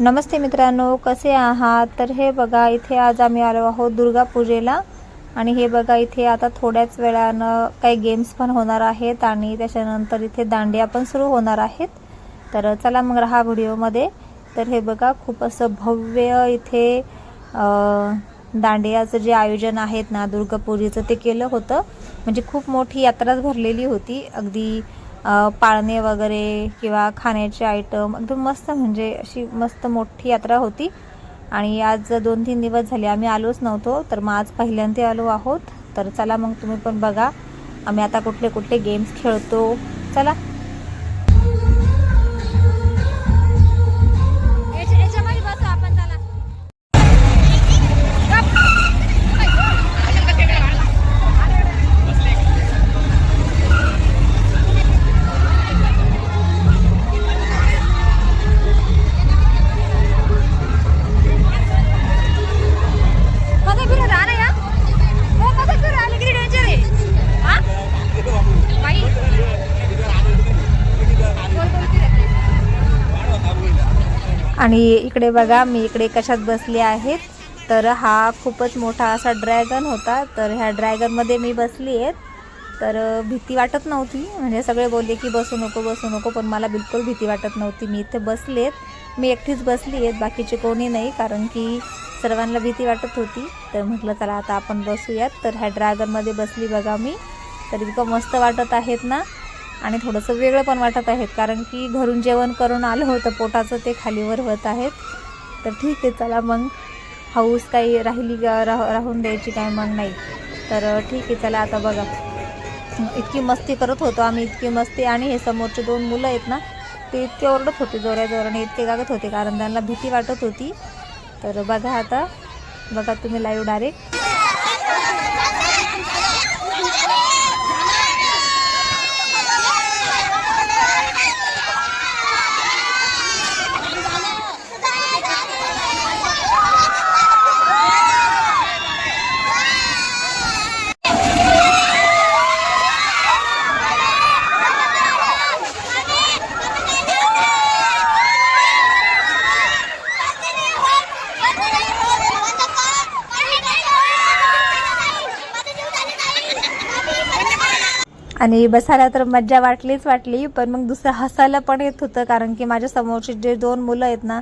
नमस्ते मित्रांनो कसे आहात? तर हे बघा इथे आज आम्ही आलो आहोत दुर्गा पूजेला. आणि हे बघा इथे आता थोड्याच वेळानं काही गेम्स पण होणार आहेत आणि त्याच्यानंतर इथे दांडिया पण सुरू होणार आहेत. तर चला मग राहा व्हिडिओमध्ये. तर हे बघा खूप असं भव्य इथे दांडियाचं जे आयोजन आहेत ना दुर्गापूजेचं ते केलं होतं. म्हणजे खूप मोठी यात्राच भरलेली होती. अगदी पाळणे वगैरे किंवा खाण्याचे आयटम एकदम मस्त म्हणजे अशी मस्त मोठी यात्रा होती. आणि आज दोन तीन दिवस झाले आम्ही आलोच नव्हतो तर मग आज पहिल्यांदा आलो आहोत. तर चला मग तुम्ही पण बघा. आम्ही आता कुठले कुठले गेम्स खेळतो. चला. आणि इकडे बघा मी इकडे कशात बसले आहेत? तर हा खूपच मोठा असा ड्रॅगन होता. तर ह्या ड्रॅगनमध्ये मी बसली आहेत. तर भीती वाटत नव्हती. म्हणजे सगळे बोलले की बसू नको बसू नको पण मला बिलकुल भीती वाटत नव्हती. मी इथे बसलेत मी एकटीच बसली आहेत. बाकीचे कोणी नाही कारण की सर्वांना भीती वाटत होती. तर म्हटलं चला आता आपण बसूयात. तर ह्या ड्रॅगनमध्ये बसली बघा मी. तर इतकं मस्त वाटत आहेत ना. आणि थोडंसं वेगळं पण वाटत आहेत कारण की घरून जेवण करून आलं होतं पोटाचं ते खालीवर होत आहेत. तर ठीक आहे चला मग. हाऊस काही राहिली का? राह राहून द्यायची काय मग नाही. तर ठीक आहे चला आता बघा. इतकी मस्ती करत होतो आम्ही इतकी मस्ती. आणि हे समोरचे दोन मुलं आहेत ना ते इतके ओरडत होते जोऱ्या जोराने इतके गागत होते कारण त्यांना भीती वाटत होती. तर बघा आता. बघा तुम्ही लाईव्ह डायरेक्ट आणि बसायला तर मज्जा वाटलीच वाटली पण मग दुसरं हसायला पण येत होतं कारण की माझ्या समोरचे जे दोन मुलं आहेत ना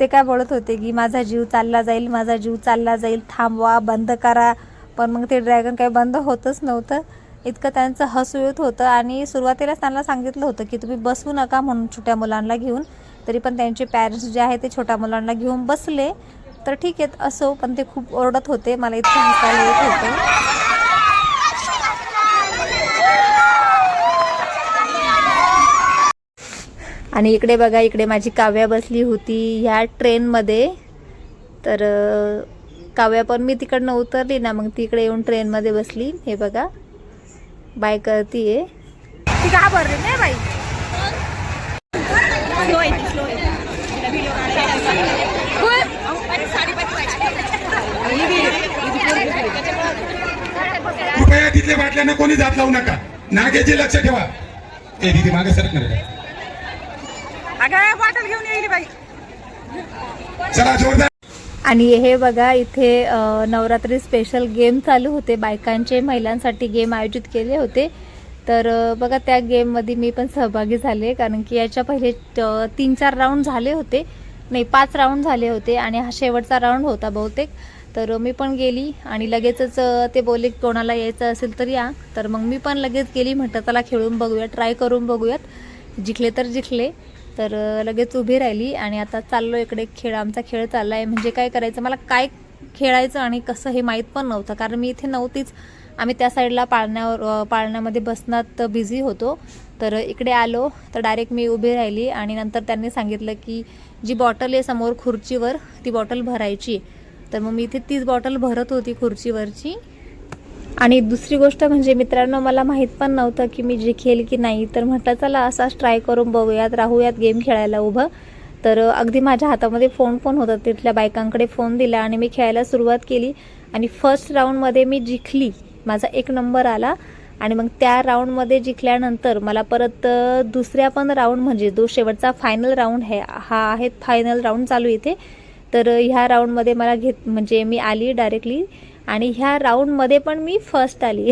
ते काय बोलत होते की माझा जीव चालला जाईल माझा जीव चालला जाईल थांबवा बंद करा. पण मग ते ड्रॅगन काही बंद होतच नव्हतं. इतकं त्यांचं हसू येत होतं आणि सुरुवातीलाच त्यांना सांगितलं होतं की तुम्ही बसू नका म्हणून छोट्या मुलांना घेऊन. तरी पण त्यांचे पॅरेंट्स जे आहे ते छोट्या मुलांना घेऊन बसले. तर ठीक आहे असो पण ते खूप ओरडत होते. मला इतकं हसायला येत होतं. आणि इकडे बघा इकडे माझी काव्या बसली होती ह्या ट्रेनमध्ये. तर काव्या पण मी तिकडनं उतरली ना मग तिकडे येऊन ट्रेनमध्ये बसली. हे बघा बाय करतीये. ती घाबरली नाही बाई? आहे ती, स्लो आहे. तिला video कृपया तिथल्या बाटल्यानं कोणी जात लावू नका. नाग्याचे लक्ष ठेवा. ते तिथे मागे सरकणार नाही अगं बॉटल घेऊन येईल बाई. चला जोरदार. आणि हे बघा इथे अ, नवरात्री स्पेशल गेम चालू होते. बायकांचे महिलांसाठी गेम आयोजित केले होते. तर बघा त्या गेममध्ये मी पण सहभागी झाले कारण की याच्या पहिले तीन चार राऊंड झाले होते. नाही पाच राऊंड झाले होते आणि हा शेवटचा राऊंड होता बहुतेक. तर मी पण गेली आणि लगेचच ते बोलले की कोणाला यायचं असेल तर या. तर मग मी पण लगेच गेली म्हटलं चला खेळून बघूयात ट्राय करून बघूयात. जिंकले तर जिंकले. तर लगेच उभी राहिली आणि आता चाललो इकडे खेळ आमचा खेळ चालला आहे म्हणजे काय करायचं मला काय खेळायचं आणि कसं हे माहीत पण नव्हतं. कारण मी इथे नव्हतीच. आम्ही त्या साईडला पाळण्यावर पाळण्यामध्ये बसण्यात बिझी होतो. तर इकडे आलो तर डायरेक्ट मी उभी राहिली आणि नंतर त्यांनी सांगितलं की जी बॉटल आहे समोर खुर्चीवर ती बॉटल भरायची. तर मग मी इथे तीच बॉटल भरत होती खुर्चीवरची. आणि दुसरी गोष्ट म्हणजे मित्रांनो मला माहीत पण नव्हतं की मी जिखेल की नाही. तर म्हटलं चला असाच ट्राय करून बघूयात राहूयात गेम खेळायला उभं. तर अगदी माझ्या हातामध्ये फोन पण होता. तिथल्या बायकांकडे फोन दिला आणि मी खेळायला सुरुवात केली. आणि फर्स्ट राऊंडमध्ये मी जिंकली. माझा एक नंबर आला. आणि मग त्या राऊंडमध्ये जिंकल्यानंतर मला परत दुसऱ्या पण राऊंड म्हणजे जो शेवटचा फायनल राऊंड आहे हा आहे फायनल राऊंड चालू इथे. तर ह्या राऊंडमध्ये मला घेत म्हणजे मी आली डायरेक्टली आणि ह्या राऊंडमध्ये पण मी फर्स्ट आली.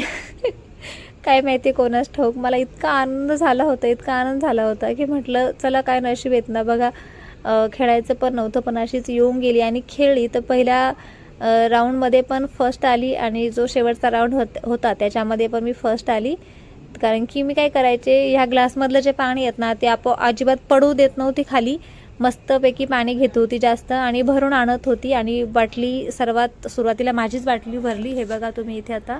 काय माहिती कोणाच ठाऊक मला इतका आनंद झाला होता इतका आनंद झाला होता की म्हटलं चला काय नशीब येत ना बघा खेळायचं पण नव्हतं पण अशीच येऊन गेली आणि खेळली. तर पहिल्या राऊंडमध्ये पण फर्स्ट आली आणि जो शेवटचा राऊंड होत होता त्याच्यामध्ये पण मी फर्स्ट आली. कारण की मी काय करायचे ह्या ग्लासमधलं जे पाणी येत ना ते आपो अजिबात पडू देत नव्हती खाली. मस्तपैकी पाणी घेत होती जास्त आणि भरून आणत होती आणि बाटली सर्वात सुरुवातीला माझीच बाटली भरली. हे बघा तुम्ही इथे आता.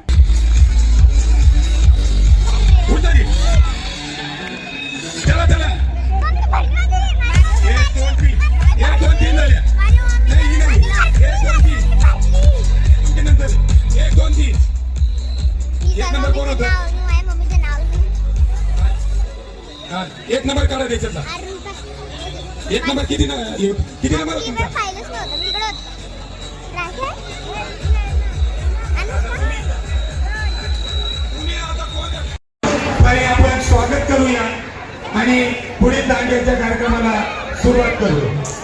एक नंबर किती न- किती नंबर? होता. आपण स्वागत करूया आणि पुढील दांड्याच्या कार्यक्रमाला सुरुवात करू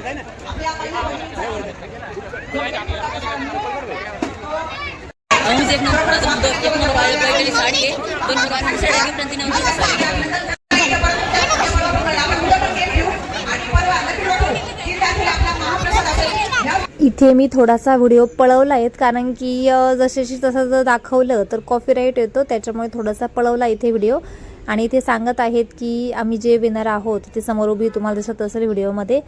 एक नंबर एक नंबर साडी आहे दोन नंबर साडी साडी इथे मी थोडासा व्हिडिओ पळवला आहेत कारण की जसेशी तसं जर दाखवलं तर कॉफी राईट येतो त्याच्यामुळे थोडासा पळवला इथे व्हिडिओ. आणि इथे सांगत आहेत की आम्ही जे विनर आहोत ते समोर उभी तुम्हाला दिसत असेल व्हिडिओमध्ये.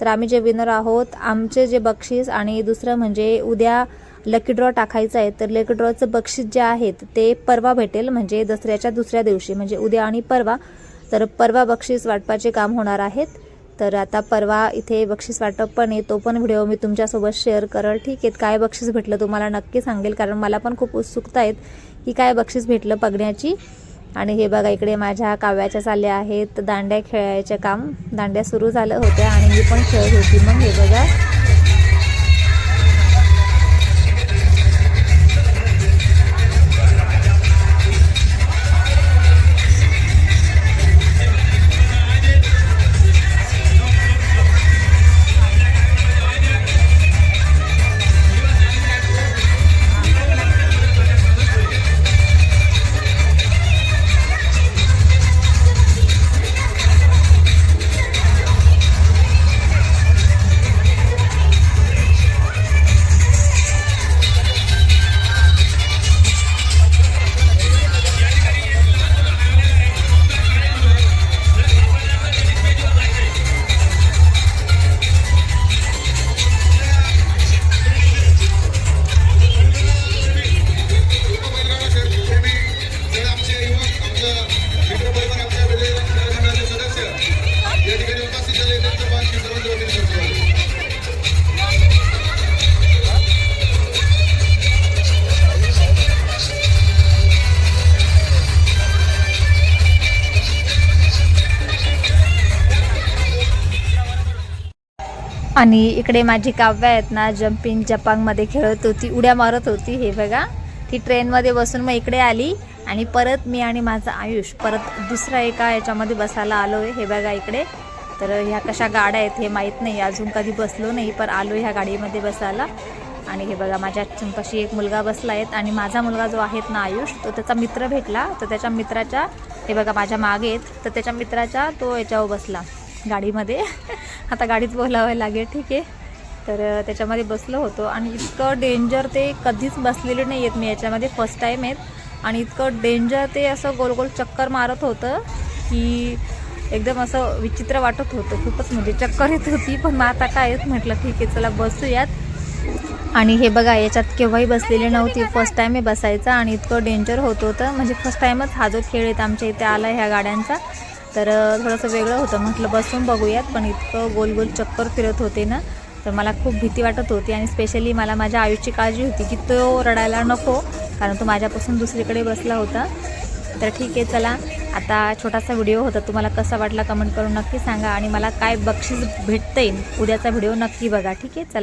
तर आम्ही जे विनर आहोत आमचे जे बक्षीस आणि दुसरं म्हणजे उद्या लकी ड्रॉ टाकायचं आहे तर लकी ड्रॉचं बक्षीस जे आहेत ते परवा भेटेल म्हणजे दसऱ्याच्या दुसऱ्या दिवशी म्हणजे उद्या आणि परवा. तर परवा बक्षीस वाटपाचे काम होणार आहेत. तर आता परवा इथे बक्षीस वाटप पण आहे तो पण व्हिडिओ मी तुमच्यासोबत शेअर करल. ठीक आहे काय बक्षीस भेटलं तुम्हाला नक्की सांगेल कारण मला पण खूप उत्सुकता आहेत की काय बक्षीस भेटलं बघण्याची. आणि हे बघा इकडे माझ्या काव्याच्या चालल्या आहेत. दांड्या खेळायचे काम. दांड्या सुरू झालं होत्या आणि मी पण खेळत होती. मग हे बघा आणि इकडे माझी काव्य आहेत ना जम्पिंग जपांगमध्ये खेळत होती उड्या मारत होती हे बघा. ती ट्रेनमध्ये बसून मग इकडे आली आणि परत मी आणि माझं आयुष परत दुसऱ्या एका याच्यामध्ये बसायला आलो आहे हे बघा इकडे. तर ह्या कशा गाड्या आहेत हे माहीत नाही अजून कधी बसलो नाही पण आलो ह्या गाडीमध्ये बसायला. आणि हे बघा माझ्या चुंपाशी एक मुलगा बसला आहेत आणि माझा मुलगा जो आहेत ना आयुष तो त्याचा मित्र भेटला. तर त्याच्या मित्राच्या हे बघा माझ्या मागे आहेत. तर त्याच्या मित्राच्या तो याच्यावर बसला. गाडीमध्ये. आता गाडीत बोलावं लागेल ठीक आहे. तर त्याच्यामध्ये बसलो होतो आणि इतकं डेंजर ते कधीच बसलेले नाही आहेत. मी याच्यामध्ये फर्स्ट टाईम आहेत. आणि इतकं डेंजर ते असं गोल गोल चक्कर मारत होतं की एकदम असं विचित्र वाटत होतं. खूपच म्हणजे चक्कर येत होती. पण मग आता काय म्हटलं ठीक आहे चला बसूयात. आणि हे बघा याच्यात केव्हाही बसलेली नव्हती. फर्स्ट टाईम हे बसायचा आणि इतकं डेंजर होत होतं. म्हणजे फर्स्ट टाईमच हा जो खेळ आहेत आमच्या इथे आला ह्या गाड्यांचा. तर थोडंसं वेगळं होतं. म्हटलं बसून बघूयात. पण इतकं गोल गोल चक्कर फिरत होते ना तर मला खूप भीती वाटत होती. आणि स्पेशली मला माझ्या आयुषची काळजी होती की तो रडायला नको कारण तो माझ्यापासून दुसरीकडे बसला होता. तर ठीक आहे चला. आता छोटासा व्हिडिओ होता. तुम्हाला कसा वाटला कमेंट करून नक्की सांगा. आणि मला काय बक्षीस भेटतंय उद्याचा व्हिडिओ नक्की बघा. ठीक आहे चला.